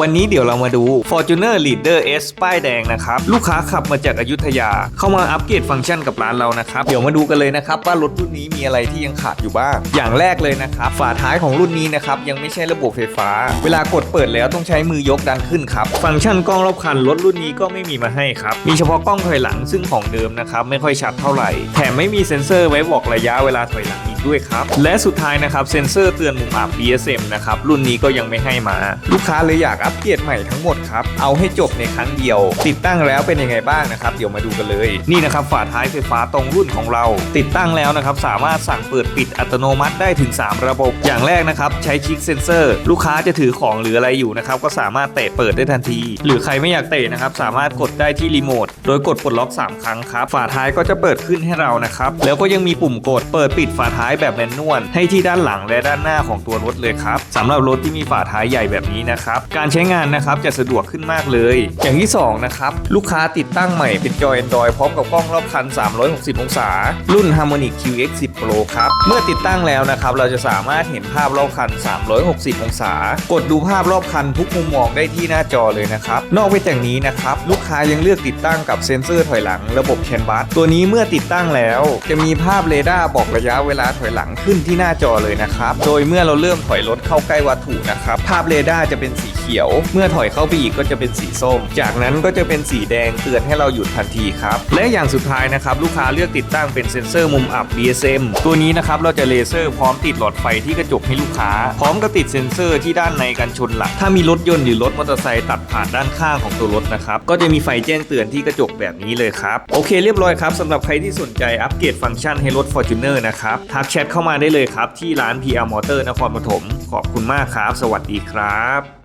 วันนี้เดี๋ยวเรามาดู Fortuner Leader S ป้ายแดงนะครับ ลูกค้าขับมาจากอายุทยา เข้ามาอัปเกรดฟังก์ชันกับร้านเรานะครับ เดี๋ยวมาดูกันเลยนะครับ ว่ารถรุ่นนี้มีอะไรที่ยังขาดอยู่บ้าง อย่างแรกเลยนะครับ ฝาท้ายของรุ่นนี้นะครับ ยังไม่ใช่ระบบไฟฟ้า เวลากดเปิดแล้วต้องใช้มือยกดันขึ้นครับ ฟังก์ชันกล้องรอบคันรถรุ่นนี้ก็ไม่มีมาให้ครับ มีเฉพาะกล้องถอยหลังซึ่งของเดิมนะครับไม่ค่อยชัดเท่าไหร่ แถมไม่มีเซ็นเซอร์ไว้บอกระยะเวลาถอยหลังอีกด้วยครับ และสุดท้ายนะครับเซ็นเซอร์เตือนมุมอับ BSM นะครับรุ่นนี้ก็ยังไม่ให้มา ลูกค้าเลยอยากอัปเกรดใหม่ทั้งหมดครับ เอาให้จบในครั้งเดียว ติดตั้งแล้วเป็นยังไงบ้างนะครับ เดี๋ยวมาดูกันเลย นี่นะครับฝาท้ายไฟฟ้าตรงรุ่นของเรา ติดตั้งแล้วนะครับสามารถสั่งเปิดปิดอัตโนมัติได้ถึง 3 ระบบ อย่างแรกนะครับใช้ชิคเซนเซอร์ ลูกค้าจะถือของหรืออะไรอยู่นะครับก็สามารถเตะเปิดได้ทันที หรือใครไม่อยากเตะนะครับสามารถกดได้ที่รีโมทโดยกดปลดล็อก 3 ครั้งครับฝาท้ายก็จะเปิดขึ้นให้เรานะครับแล้วก็ยังมีปุ่มกดเปิดปิดฝาท้ายแบบแมนนวลให้ที่ด้านหลังและด้านหน้าของตัวรถเลยครับสำหรับรถที่มีฝาท้ายใหญ่แบบนี้นะครับการใช้งานนะครับจะสะดวกขึ้นมากเลย อย่างที่สองนะครับลูกค้าติดตั้งใหม่เป็นจอ Android พร้อมกับกล้องรอบคัน 360 องศา รุ่น Harmonic QX10 Pro ครับเมื่อติดตั้งแล้วนะครับเราจะสามารถเห็นภาพรอบคัน 360 องศา กดดูภาพรอบคันทุกมุมมองได้ที่หน้าจอเลยนะครับนอกไปจากนี้นะครับลูกค้ายังเลือกติดตั้งกับเซ็นเซอร์ถอยหลัง ระบบแคนบัสตัวนี้เมื่อติดตั้งแล้ว จะมีภาพเรดาร์บอกระยะเวลาถอยหลังขึ้นที่หน้าจอเลยนะครับ โดยเมื่อเราเริ่มถอยรถเข้าใกล้วัตถุนะครับ ภาพเรดาร์จะเป็นสี ขียว เมื่อถอยเข้าไปอีกก็จะเป็นสีส้ม จากนั้นก็จะเป็นสีแดงเตือนให้เราหยุดทันทีครับ และอย่างสุดท้ายนะครับ ลูกค้าเลือกติดตั้งเป็นเซ็นเซอร์มุมอับ BSM ตัวนี้นะครับเราจะเลเซอร์พร้อมติดหลอดไฟที่กระจกให้ลูกค้า พร้อมกับติดเซ็นเซอร์ที่ด้านในกันชนหลักถ้ามีรถยนต์หรือรถมอเตอร์ไซค์ตัดผ่านด้านข้างของตัวรถนะครับก็จะมีไฟแจ้งเตือนที่กระจกแบบนี้เลยครับโอเค เรียบร้อยครับสำหรับใครที่สนใจอัปเกรดฟังก์ชันให้รถ Fortuner นะครับทักแชทเข้ามาได้เลยครับที่ร้าน PR Motor นครปฐมขอบคุณมากครับ สวัสดีครับ